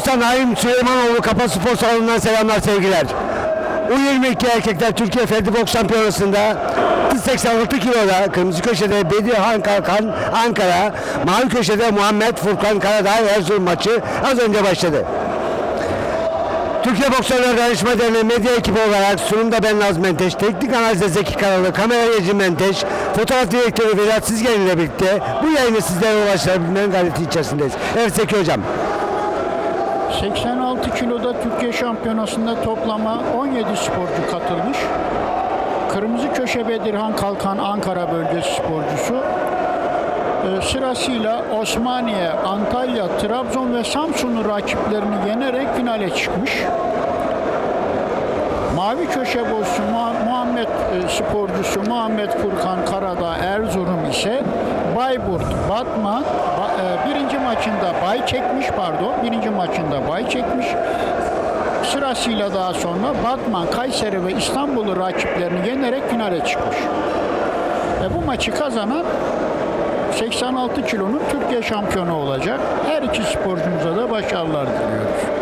Bursa Naim Süleymanoğlu Kapa Spor Salonu'ndan selamlar sevgiler. U22 erkekler Türkiye Ferdi Boks Şampiyonası'nda 86 kiloda kırmızı köşede Bedirhan Kalkan Ankara, mavi köşede Muhammed Furkan Karadağ Erzurum maçı az önce başladı. Türkiye Boksörler Danışma Derneği medya ekibi olarak sunumda ben Naz Menteş, teknik analizde Zeki Karalı, kamera Yeci Menteş, fotoğraf direktörü Vedat Sizgen ile birlikte bu yayını sizlere ulaştırabilmenin gayreti içerisindeyiz. Evet Zeki Hocam. 86 kiloda Türkiye Şampiyonası'nda toplama 17 sporcu katılmış. Kırmızı Köşe Bedirhan Kalkan Ankara bölgesi sporcusu. Ee, sırasıyla Osmaniye, Antalya, Trabzon ve Samsun'un rakiplerini yenerek finale çıkmış. Mavi köşe boşu Muha- Muhammed e, sporcusu Muhammed Furkan Karadağ Erzurum ise Bayburt, Batman ba- e, birinci maçında bay çekmiş pardon birinci maçında bay çekmiş. Sırasıyla daha sonra Batman, Kayseri ve İstanbul'u rakiplerini yenerek finale çıkmış. E, bu maçı kazanan 86 kilonun Türkiye şampiyonu olacak. Her iki sporcumuza da başarılar diliyoruz.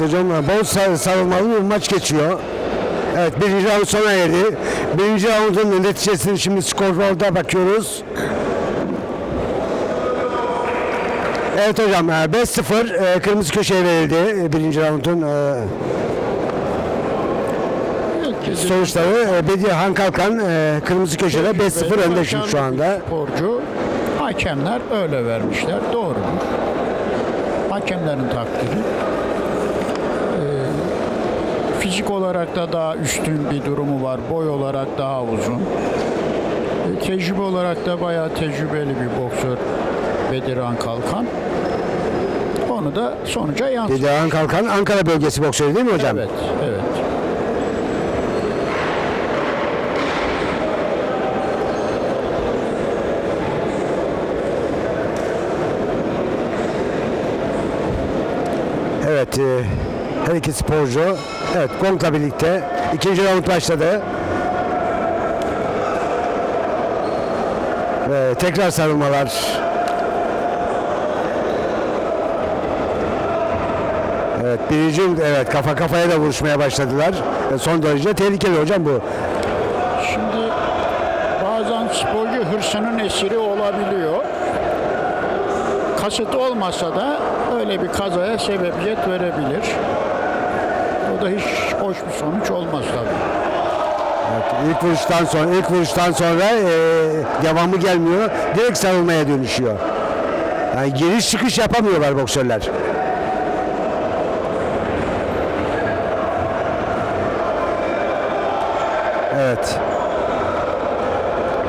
Evet hocam bol sar- sarılmalı bir maç geçiyor. Evet birinci round sona erdi. Birinci roundun neticesini şimdi skorboard'a bakıyoruz. Evet hocam e, 5-0 e, kırmızı köşeye verildi e, birinci roundun e, sonuçları. E, Bediye Kalkan e, kırmızı köşede 5-0 önde şimdi şu anda. Sporcu hakemler öyle vermişler. Doğru. Hakemlerin takdiri. Fizik olarak da daha üstün bir durumu var. Boy olarak daha uzun. Ee, tecrübe olarak da bayağı tecrübeli bir boksör Bedirhan Kalkan. Onu da sonuca yansıtıyor. Bediye Kalkan Ankara bölgesi boksörü değil mi hocam? Evet, evet. Evet, e, her iki sporcu evet Gong'la birlikte ikinci round başladı. Ve tekrar sarılmalar. Evet, birinci evet kafa kafaya da vuruşmaya başladılar. Son derece tehlikeli hocam bu. Şimdi bazen sporcu hırsının esiri olabiliyor. Kasıt olmasa da öyle bir kazaya sebebiyet verebilir. Da hiç hoş bir sonuç olmaz tabii. Evet, ilk vuruştan sonra ilk vuruştan sonra e, devamı gelmiyor. Direkt sarılmaya dönüşüyor. Yani giriş çıkış yapamıyorlar boksörler. Evet.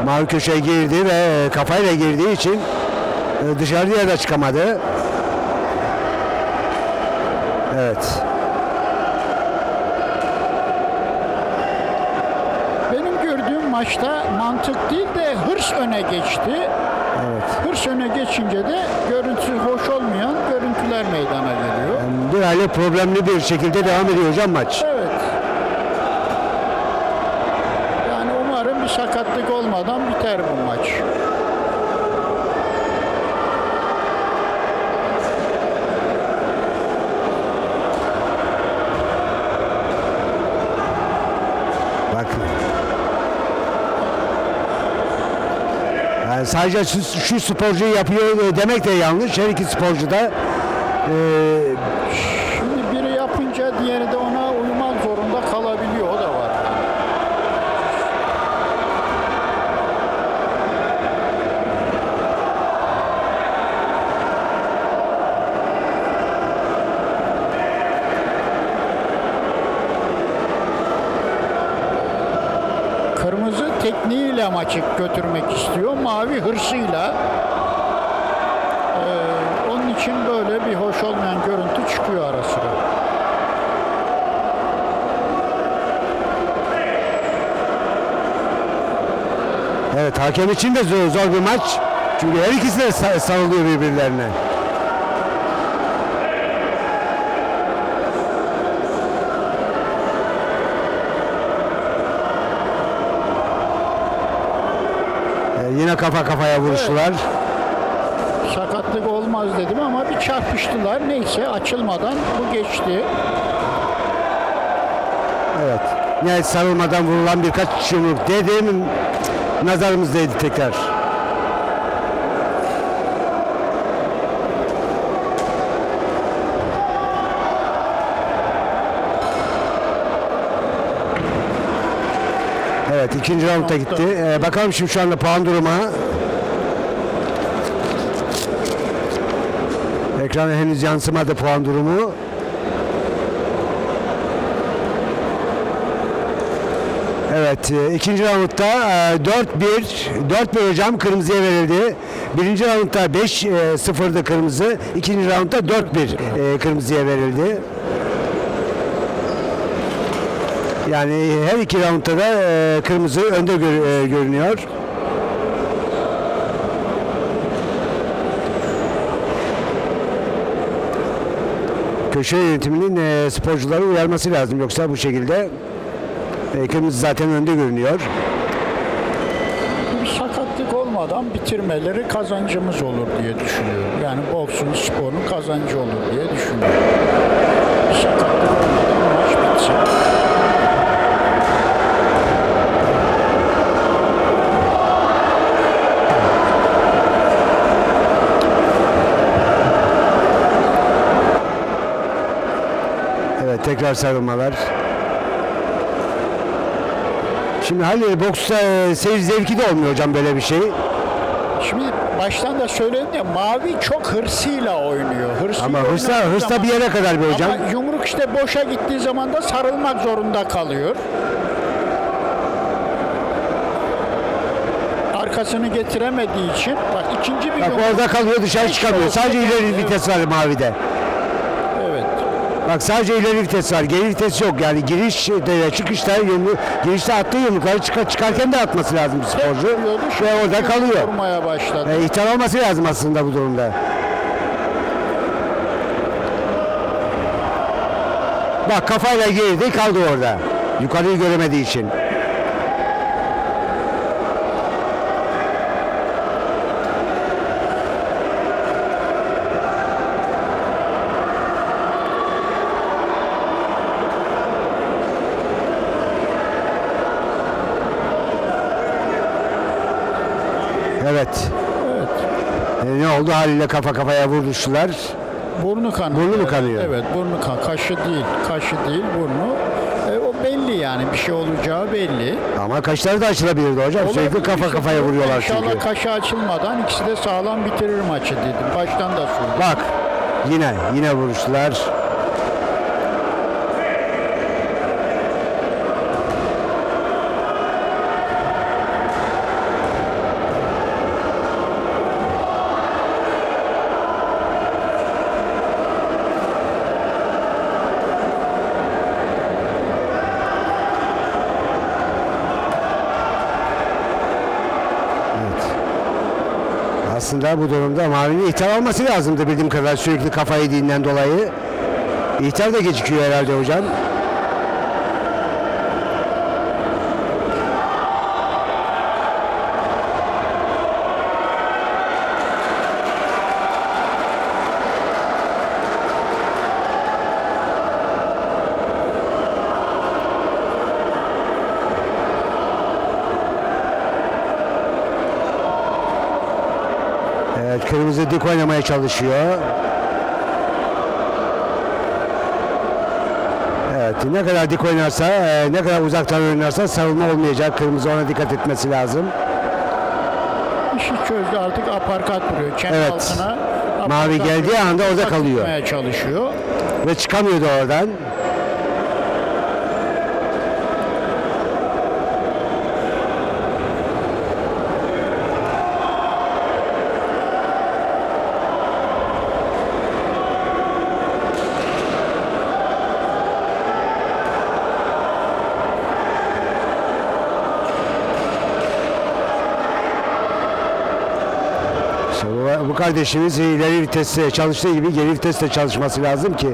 Mavi köşeye girdi ve kafayla girdiği için e, dışarıya da çıkamadı. Maçta mantık değil de hırs öne geçti. Hırs öne geçince de görüntüsü hoş olmayan görüntüler meydana geliyor. Bir hali problemli bir şekilde devam ediyor hocam maç. Evet. Yani umarım bir sakatlık olmadan biter bu maç. Bak. Yani sadece şu, şu sporcuyu yapıyor e, demek de yanlış. Her iki sporcu da e, Şimdi biri yapınca diğeri de ona uymak zorunda kalabiliyor. O da var. Kırmızı tekniğiyle maçı götürmek istiyor. Mavi hırsıyla. Ee, onun için böyle bir hoş olmayan görüntü çıkıyor ara sıra. hakem için de zor, zor bir maç. Çünkü her ikisi de sa- sarılıyor birbirlerine. Yine kafa kafaya vuruştular. Sakatlık olmaz dedim ama bir çarpıştılar. Neyse açılmadan bu geçti. Evet. Nihayet sarılmadan vurulan birkaç yumruk dedim. Nazarımızdaydı tekrar. Evet ikinci roundda gitti. Ee, bakalım şimdi şu anda puan durumu. Ekrana henüz yansımadı puan durumu. Evet e, ikinci roundda e, 4-1 4-1 hocam kırmızıya verildi. Birinci roundda 5-0'dı kırmızı. İkinci roundda 4-1 e, kırmızıya verildi. Yani her iki roundda da e, kırmızı önde gör- e, görünüyor. Köşe yönetiminin e, sporcuları uyarması lazım yoksa bu şekilde e, kırmızı zaten önde görünüyor. Sakatlık olmadan bitirmeleri kazancımız olur diye düşünüyorum. Yani boksun, sporun kazancı olur diye düşünüyorum. Sakatlık olmadan maç bitsin. Evet tekrar sarılmalar. Şimdi Halil boksta e, seyir zevki de olmuyor hocam böyle bir şey. Şimdi baştan da söyledim ya Mavi çok hırsıyla oynuyor. Hırsıyla Ama hırsla, hırsla zaman- bir yere kadar bir hocam. Ama yumruk işte boşa gittiği zaman da sarılmak zorunda kalıyor. Arkasını getiremediği için bak ikinci bir Bak yumruk. orada kalıyor dışarı çıkamıyor. Sadece ileri vites var mavide. Bak sadece ileri vites var. Geri vites yok. Yani giriş de çıkışta yumru, girişte attığı yumrukları çıkar, çıkarken de atması lazım bir sporcu. Ve orada kalıyor. Vurmaya başladı. E, ihtar olması lazım aslında bu durumda. Bak kafayla girdi kaldı orada. Yukarıyı göremediği için. Evet. Evet. E, ne oldu? Haliyle kafa kafaya vuruştular. Burnu kanıyor. Burnu mu kanıyor? Evet, burnu kan. Kaşı değil, kaşı değil, burnu. E, o belli yani bir şey olacağı belli. Ama kaşları da açılabilirdi hocam. Sürekli Olabilir kafa işte. kafaya vuruyorlar İnşallah çünkü. kaşı açılmadan ikisi de sağlam bitirir maçı dedim. Baştan da söyledim. Bak yine yine vuruştular. Evet. Aslında bu durumda Mavi'nin ihtar alması lazımdı bildiğim kadar sürekli kafa yediğinden dolayı. İhtar da gecikiyor herhalde hocam. Evet kırmızı dik oynamaya çalışıyor. Evet ne kadar dik oynarsa, e, ne kadar uzaktan oynarsa savunma olmayacak. Kırmızı ona dikkat etmesi lazım. İşi çözdü artık aparkat vuruyor. Çene Evet. altına. Mavi geldiği anda orada kalıyor. çalışıyor. Ve çıkamıyordu oradan. Kardeşimiz ileri viteste çalıştığı gibi geri viteste çalışması lazım ki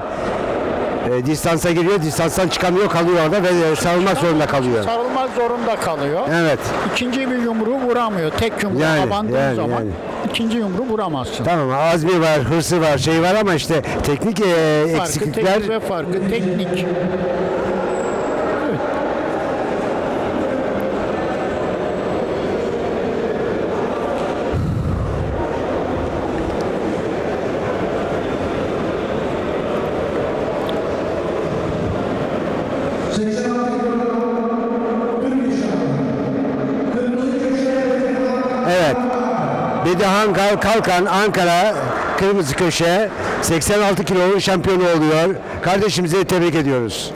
e, distansa giriyor, distanstan çıkamıyor, kalıyor orada ve e, sarılmak zorunda kalıyor. Sarılmak zorunda kalıyor. Evet. İkinci bir yumruğu vuramıyor. Tek yumruğu Yani, abandığın yani, zaman yani. ikinci yumruğu vuramazsın. Tamam azmi var, hırsı var, şey var ama işte teknik e, Farkı eksiklikler tecrübe farkı, teknik. Kal- Kalkan Ankara Kırmızı Köşe 86 kilonun şampiyonu oluyor. Kardeşimizi tebrik ediyoruz.